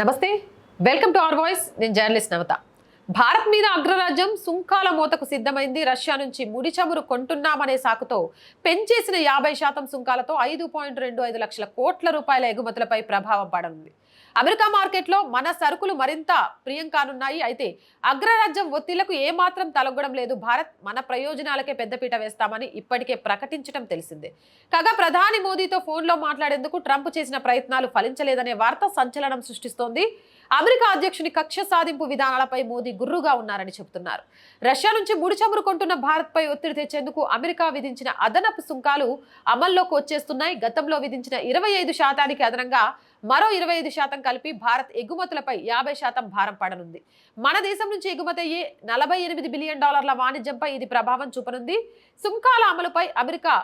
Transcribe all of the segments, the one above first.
నమస్తే. Welcome to our voice. నేను journalist నవత. భారత్ మీద అగ్రరాజ్యం సుంకాల మూతకు సిద్ధమైంది. రష్యా నుంచి ముడి చమురు కొంటున్నామనే సాకుతో పెంచేసిన యాభై శాతం సుంకాలతో ఐదు పాయింట్ రెండు ఐదు లక్షల కోట్ల రూపాయల ఎగుమతులపై ప్రభావం పడనుంది. అమెరికా మార్కెట్లో మన సరుకులు మరింత ప్రియం కానున్నాయి అయితే అగ్రరాజ్యం ఒత్తిళ్ళకు ఏమాత్రం తలొగ్గడం లేదు. భారత్ మన ప్రయోజనాలకే పెద్దపీట వేస్తామని ఇప్పటికే ప్రకటించడం తెలిసిందే. కాగా ప్రధాని మోదీతో ఫోన్లో మాట్లాడేందుకు ట్రంప్ చేసిన ప్రయత్నాలు ఫలించలేదనే వార్త సంచలనం సృష్టిస్తోంది. అమెరికా అధ్యక్షుని కక్ష సాధింపు విధానాలపై మోదీ గుర్రుగా ఉన్నారని చెబుతున్నారు. రష్యా నుంచి ముడి చమురు కొంటున్న భారత్పై ఒత్తిడి తెచ్చేందుకు అమెరికా విధించిన అదనపు సుంకాలు అమల్లోకి వచ్చేస్తున్నాయి. గతంలో విధించిన ఇరవై ఐదు శాతానికి అదనంగా మరో ఇరవై ఐదు శాతం కలిపి భారత్ ఎగుమతులపై యాభై శాతం భారం పడనుంది. మన దేశం నుంచి ఎగుమతి అయ్యే నలభై ఎనిమిది బిలియన్ డాలర్ల వాణిజ్యంపై ఇది ప్రభావం చూపనుంది. సుంకాల అమలుపై అమెరికా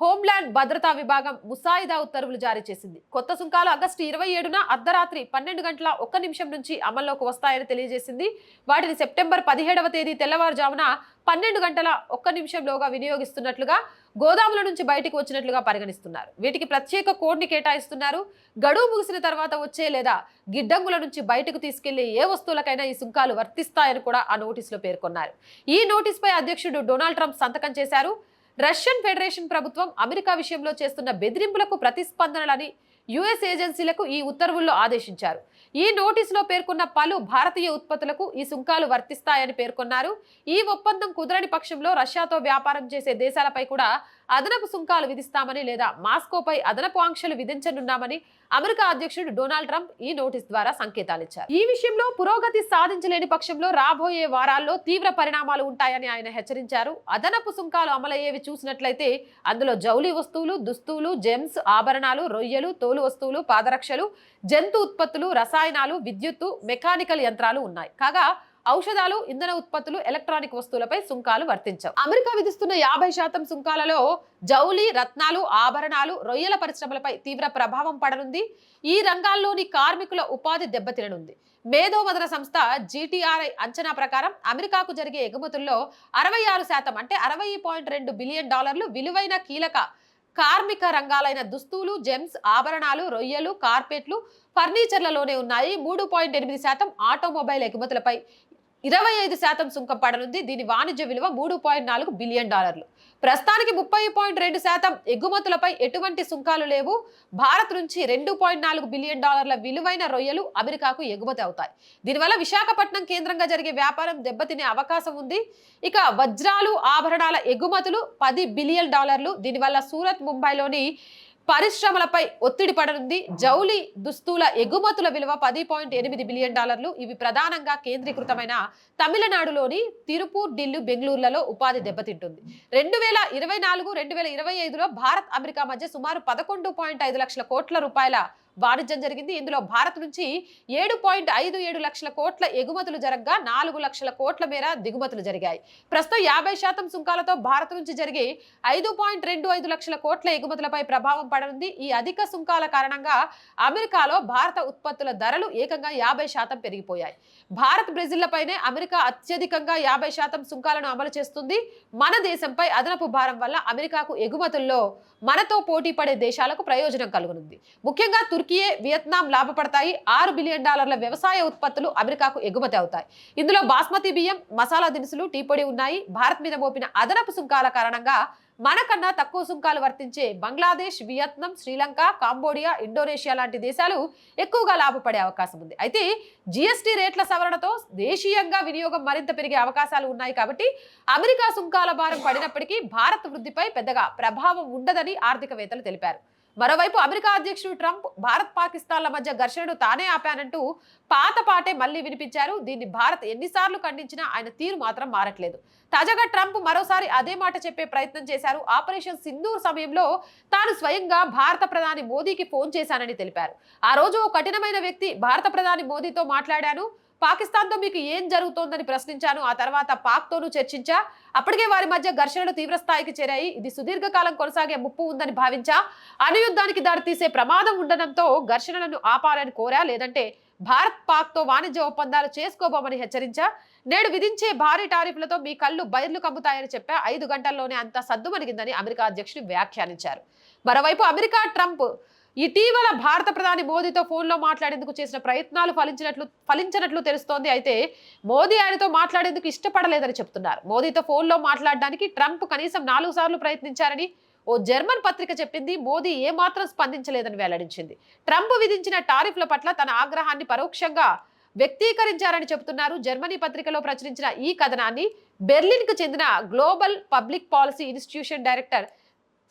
హోంల్యాండ్ భద్రతా విభాగం ముసాయిదా ఉత్తర్వులు జారీ చేసింది. కొత్త సుంకాలు ఆగస్టు ఇరవై ఏడున అర్ధరాత్రి పన్నెండు గంటల ఒక్క నిమిషం నుంచి అమల్లోకి వస్తాయని తెలియజేసింది. వాటిని సెప్టెంబర్ పదిహేడవ తేదీ తెల్లవారుజామున పన్నెండు గంటల ఒక్క నిమిషంలోగా వినియోగిస్తున్నట్లుగా గోదాముల నుంచి బయటికి వచ్చినట్లుగా పరిగణిస్తున్నారు. వీటికి ప్రత్యేక కోడ్ని కేటాయిస్తున్నారు. గడువు ముగిసిన తర్వాత వచ్చే లేదా గిడ్డంగుల నుంచి బయటకు తీసుకెళ్ళే ఏ వస్తువులకైనా ఈ సుంకాలు వర్తిస్తాయని కూడా ఆ నోటీసులో పేర్కొన్నారు. ఈ నోటీసుపై అధ్యక్షుడు డొనాల్డ్ ట్రంప్ సంతకం చేశారు. రష్యన్ ఫెడరేషన్ ప్రభుత్వం అమెరికా విషయంలో చేస్తున్న బెదిరింపులకు ప్రతిస్పందనలని యుఎస్ ఏజెన్సీలకు ఈ ఉత్తర్వుల్లో ఆదేశించారు. ఈ నోటీసులో పేర్కొన్న పలు భారతీయ ఉత్పత్తులకు ఈ సుంకాలు వర్తిస్తాయని పేర్కొన్నారు. ఈ ఒప్పందం కుదరని పక్షంలో రష్యాతో వ్యాపారం చేసే దేశాలపై కూడా అదనపు సుంకాలు విధిస్తామని లేదా మాస్కోపై అదనపు ఆంక్షలు విధించనున్నామని అమెరికా అధ్యక్షుడు డొనాల్డ్ ట్రంప్ ఈ నోటీస్ ద్వారా సంకేతాలిచ్చారు. ఈ విషయంలో పురోగతి సాధించలేని పక్షంలో రాబోయే వారాల్లో తీవ్ర పరిణామాలు ఉంటాయని ఆయన హెచ్చరించారు. అదనపు సుంకాలు అమలయ్యేవి చూసినట్లయితే అందులో జౌలి వస్తువులు దుస్తువులు జెమ్స్ ఆభరణాలు రొయ్యలు తోలు వస్తువులు పాదరక్షలు జంతు ఉత్పత్తులు రసాయనాలు విద్యుత్తు మెకానికల్ యంత్రాలు ఉన్నాయి. కాగా ఔషధాలు ఇంధన ఉత్పత్తులు ఎలక్ట్రానిక్ వస్తువులపై సుంకాలు వర్తించవు. అమెరికా విధిస్తున్న యాభై శాతం సుంకాలలో జౌలి రత్నాలు ఆభరణాలు రొయ్యల పరిశ్రమలపై తీవ్ర ప్రభావం పడనుంది. ఈ రంగాల్లోని కార్మికుల ఉపాధి దెబ్బతిననుంది. మేధోమదన సంస్థ జీటీఆర్ఐ అంచనా ప్రకారం అమెరికాకు జరిగే ఎగుమతుల్లో అరవై ఆరు శాతం అంటే అరవై పాయింట్ రెండు బిలియన్ డాలర్లు విలువైన కీలక కార్మిక రంగాలైన దుస్తులు జెమ్స్ ఆభరణాలు రొయ్యలు కార్పెట్లు ఫర్నిచర్లలోనే ఉన్నాయి. మూడు పాయింట్ ఎనిమిది శాతం ఆటోమొబైల్ ఎగుమతులపై ఇరవై ఐదు శాతం సుంకం పడనుంది. దీని వాణిజ్య విలువ మూడు పాయింట్ నాలుగు బిలియన్ డాలర్లు. ప్రస్తుతానికి ముప్పై పాయింట్ రెండు శాతం ఎగుమతులపై ఎటువంటి సుంకాలు లేవు. భారత్ నుంచి రెండు పాయింట్ నాలుగు బిలియన్ డాలర్ల విలువైన రొయ్యలు అమెరికాకు ఎగుమతి అవుతాయి. దీనివల్ల విశాఖపట్నం కేంద్రంగా జరిగే వ్యాపారం దెబ్బతినే అవకాశం ఉంది. ఇక వజ్రాలు ఆభరణాల ఎగుమతులు పది బిలియన్ డాలర్లు. దీనివల్ల సూరత్ ముంబైలోని పరిశ్రమలపై ఒత్తిడి పడనుంది. జౌలి దుస్తుల ఎగుమతుల విలువ పది పాయింట్ ఎనిమిది బిలియన్ డాలర్లు. ఇవి ప్రధానంగా కేంద్రీకృతమైన తమిళనాడులోని తిరుపూర్ ఢిల్లీ బెంగళూరులలో ఉపాధి దెబ్బతింటుంది. రెండు వేల ఇరవై నాలుగు రెండు వేల ఇరవై ఐదులో భారత్ అమెరికా మధ్య సుమారు పదకొండు పాయింట్ ఐదు లక్షల కోట్ల రూపాయల వాణిజ్యం జరిగింది. ఇందులో భారత్ నుంచి ఏడు పాయింట్ ఐదు ఏడు లక్షల కోట్ల ఎగుమతులు జరగగా నాలుగు లక్షల కోట్ల మేర దిగుమతులు జరిగాయి. ప్రస్తుతం యాభై శాతం సుంకాలతో భారత్ నుంచి జరిగే ఐదు పాయింట్ రెండు ఐదు లక్షల కోట్ల ఎగుమతులపై ప్రభావం పడనుంది. ఈ అధిక సుంకాల కారణంగా అమెరికాలో భారత ఉత్పత్తుల ధరలు ఏకంగా యాభై శాతం పెరిగిపోయాయి. భారత్ బ్రెజిల్లపైనే అమెరికా అత్యధికంగా యాభై శాతం సుంకాలను అమలు చేస్తుంది. మన దేశంపై అదనపు భారం వల్ల అమెరికాకు ఎగుమతుల్లో మనతో పోటీ పడే దేశాలకు ప్రయోజనం కలుగునుంది. ముఖ్యంగా తుర్కియే వియత్నాం లాభపడతాయి. ఆరు బిలియన్ డాలర్ల వ్యవసాయ ఉత్పత్తులు అమెరికాకు ఎగుమతి అవుతాయి. ఇందులో బాస్మతి బియ్యం మసాలా దినుసులు టీ పొడి ఉన్నాయి. భారత్ మీద మోపిన అదనపు సుంకాల కారణంగా మనకన్నా తక్కువ సుంకాలు వర్తించే Bangladesh Vietnam Sri Lanka Cambodia Indonesia లాంటి దేశాలు ఎక్కువగా లాభపడే అవకాశం ఉంది. అయితే జిఎస్టీ రేట్ల సవరణతో దేశీయంగా వినియోగం మరింత పెరిగే అవకాశాలు ఉన్నాయి కాబట్టి అమెరికా సుంకాల భారం పడినప్పటికీ భారత్ వృద్ధిపై పెద్దగా ప్రభావం ఉండదని ఆర్థికవేత్తలు తెలిపారు. మరోవైపు అమెరికా అధ్యక్షుడు ట్రంప్ భారత్ పాకిస్తాన్ల మధ్య ఘర్షణను తానే ఆపానంటూ పాత పాటే మళ్ళీ వినిపించారు. దీన్ని భారత్ ఎన్నిసార్లు ఖండించినా ఆయన తీరు మాత్రం మారట్లేదు. తాజాగా ట్రంప్ మరోసారి అదే మాట చెప్పే ప్రయత్నం చేశారు. ఆపరేషన్ సింధూర్ సమయంలో తాను స్వయంగా భారత ప్రధాని మోదీకి ఫోన్ చేశానని తెలిపారు. ఆ రోజు ఓ కఠినమైన వ్యక్తి భారత ప్రధాని మోదీతో మాట్లాడాను పాకిస్తాన్తో మీకు ఏం జరుగుతోందని ప్రశ్నించాను. ఆ తర్వాత పాక్తోనూ చర్చించా. అప్పటికే వారి మధ్య ఘర్షణలు తీవ్ర స్థాయికి చేరాయి. ఇది సుదీర్ఘకాలం కొనసాగే ముప్పు ఉందని భావించా. అనుయుద్ధానికి దారితీసే ప్రమాదం ఉండడంతో ఘర్షణలను ఆపాలని కోరా. లేదంటే భారత్ పాక్తో వాణిజ్య ఒప్పందాలు చేసుకోబోమని హెచ్చరించా. నేడు విధించే భారీ టారిఫ్లతో మీ కళ్ళు బయర్లు కమ్ముతాయని చెప్పా. ఐదు గంటల్లోనే అంత సద్దుమణిగిందని అమెరికా అధ్యక్షుడు వ్యాఖ్యానించారు. మరోవైపు అమెరికా ట్రంప్ ఇటీవల భారత ప్రధాని మోదీతో ఫోన్లో మాట్లాడేందుకు చేసిన ప్రయత్నాలు ఫలించినట్లు ఫలించినట్లు తెలుస్తోంది. అయితే మోదీ ఆయనతో మాట్లాడేందుకు ఇష్టపడలేదని చెప్తున్నారు. మోదీతో ఫోన్లో మాట్లాడడానికి ట్రంప్ కనీసం నాలుగు సార్లు ప్రయత్నించారని ఓ జర్మన్ పత్రిక చెప్పింది. మోదీ ఏమాత్రం స్పందించలేదని వెల్లడించింది. ట్రంప్ విధించిన టారిఫ్ల పట్ల తన ఆగ్రహాన్ని పరోక్షంగా వ్యక్తీకరించారని చెబుతున్నారు. జర్మనీ పత్రికలో ప్రచురించిన ఈ కథనాన్ని బెర్లిన్కు చెందిన global public policy institution director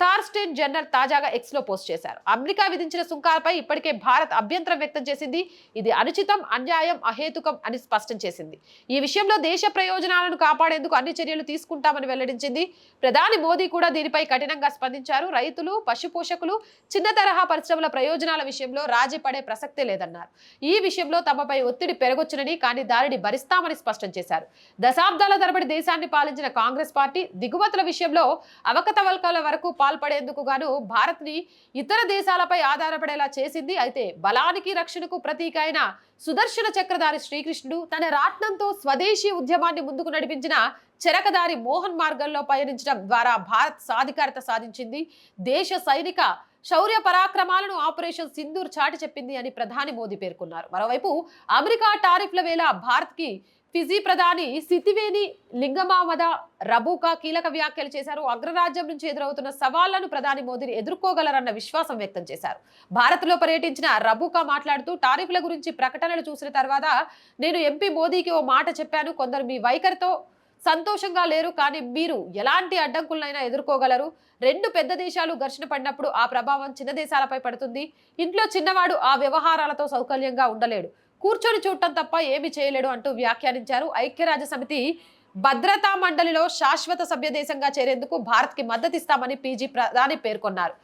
Thorsten general తాజాగా ఎక్స్లో పోస్ట్ చేశారు. అమెరికా విధించిన సుంకాలపై ఇప్పటికే భారత్ అభ్యంతరం వ్యక్తం చేసింది. ఇది అనుచితం అన్యాయం అహేతుకం అని స్పష్టం చేసింది. ఈ విషయంలో దేశ ప్రయోజనాలను కాపాడేందుకు అన్ని చర్యలు తీసుకుంటామని వెల్లడించింది. ప్రధాని మోదీ కూడా దీనిపై కఠినంగా స్పందించారు. రైతులు పశు పోషకులు చిన్న తరహా పరిశ్రమల ప్రయోజనాల విషయంలో రాజీ పడే ప్రసక్తే లేదన్నారు. ఈ విషయంలో తమపై ఒత్తిడి పెరగొచ్చునని కానీ దానిని భరిస్తామని స్పష్టం చేశారు. దశాబ్దాల తరబడి దేశాన్ని పాలించిన కాంగ్రెస్ పార్టీ దిగుమతుల విషయంలో అవకతవల్కల వరకు పాల్పడేందుకు గాను భారత్ని ఇతర దేశాలపై ఆధారపడేలా చేసింది. అయితే బలానికి రక్షణకు ప్రతీక అయిన సుదర్శన చక్రధారి శ్రీకృష్ణుడు తన రాట్నంతో స్వదేశీ ఉద్యమాన్ని ముందుకు నడిపించిన చెరకదారి మోహన్ మార్గంలో పయనించడం ద్వారా భారత్ సాధికారత సాధించింది. దేశ సైనిక శౌర్య పరాక్రమాలను ఆపరేషన్ సింధూర్ చాటి చెప్పింది అని ప్రధాని మోదీ పేర్కొన్నారు. మరోవైపు అమెరికా టారిఫ్ల వేళ భారత్కి ఫిజీ ప్రధాని సితివేని లింగమామద రబూకా కీలక వ్యాఖ్యలు చేశారు. అగ్రరాజ్యం నుంచి ఎదురవుతున్న సవాళ్ళను ప్రధాని మోదీని ఎదుర్కోగలరన్న విశ్వాసం వ్యక్తం చేశారు. భారత్లో పర్యటించిన రబూకా మాట్లాడుతూ టారిఫ్ల గురించి ప్రకటనలు చూసిన తర్వాత నేను ఎంపీ మోదీకి ఓ మాట చెప్పాను. కొందరు మీ వైఖరితో సంతోషంగా లేరు. కానీ మీరు ఎలాంటి అడ్డంకులనైనా ఎదుర్కోగలరు. రెండు పెద్ద దేశాలు ఘర్షణ పడినప్పుడు ఆ ప్రభావం చిన్న దేశాలపై పడుతుంది. ఇంట్లో చిన్నవాడు ఆ వ్యవహారాలతో సౌకర్యంగా ఉండలేడు. కూర్చొని చూడటం తప్ప ఏమి చేయలేడు అంటూ వ్యాఖ్యానించారు ఐక్యరాజ్య సమితి భద్రతా మండలిలో శాశ్వత సభ్య దేశంగా చేరేందుకు భారత్కి మద్దతిస్తామని పీజీ ప్రధాని పేర్కొన్నారు.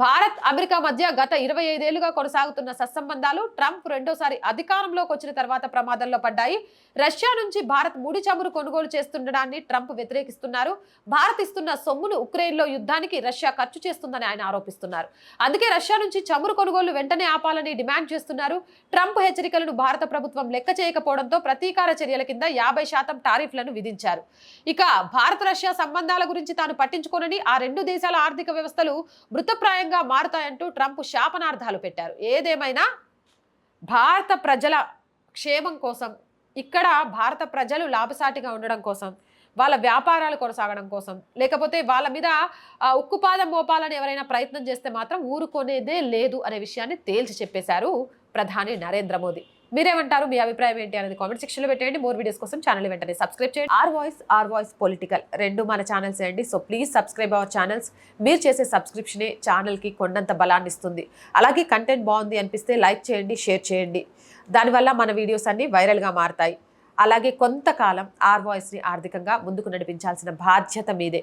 భారత్ అమెరికా మధ్య గత ఇరవై ఐదేళ్ళుగా కొనసాగుతున్న సత్సంబంధాలు ట్రంప్ రెండోసారి అధికారంలోకి వచ్చిన తర్వాత ప్రమాదంలో పడ్డాయి. రష్యా నుంచి భారత్ ముడి చమురు కొనుగోలు చేస్తుండడాన్ని ట్రంప్ వ్యతిరేకిస్తున్నారు. భారత్ ఇస్తున్న సొమ్మును ఉక్రెయిన్లో యుద్ధానికి రష్యా ఖర్చు చేస్తుందని ఆయన ఆరోపిస్తున్నారు. అందుకే రష్యా నుంచి చమురు కొనుగోలు వెంటనే ఆపాలని డిమాండ్ చేస్తున్నారు. ట్రంప్ హెచ్చరికలను భారత ప్రభుత్వం లెక్క చేయకపోవడంతో ప్రతీకార చర్యల కింద యాభై శాతం టారిఫ్లను విధించారు. ఇక భారత రష్యా సంబంధాల గురించి తాను పట్టించుకోనని ఆ రెండు దేశాల ఆర్థిక వ్యవస్థలు మృతప్రాయంగా మారుతాయంటూ ట్రంప్ శాపనార్థాలు పెట్టారు. ఏదేమైనా భారత ప్రజల క్షేమం కోసం ఇక్కడ భారత ప్రజలు లాభసాటిగా ఉండడం కోసం వాళ్ళ వ్యాపారాలు కొనసాగడం కోసం లేకపోతే వాళ్ళ మీద ఉక్కుపాదం మోపాలని ఎవరైనా ప్రయత్నం చేస్తే మాత్రం ఊరుకొనేదే లేదు అనే విషయాన్ని తేల్చి చెప్పేశారు ప్రధాని నరేంద్ర మోదీ. మీరేమంటారు? మీ అభిప్రాయం ఏంటి అనేది కామెంట్ సెక్షన్లో పెట్టేయండి. మోర్ వీడియోస్ కోసం ఛానల్ వెంటనే సబ్స్క్రైబ్ చేయండి. Our voice our voice political రెండు మన ఛానల్స్ అండి. So please subscribe our channels మీరు చేసే సబ్స్క్రిప్షనే ఛానల్కి కొండంత బలాన్ని ఇస్తుంది. అలాగే కంటెంట్ బాగుంది అనిపిస్తే లైక్ చేయండి షేర్ చేయండి. దానివల్ల మన వీడియోస్ అన్ని వైరల్గా మారతాయి. అలాగే కొంతకాలం ఆర్ వాయిస్ని ఆర్థికంగా ముందుకు నడిపించాల్సిన బాధ్యత మీదే.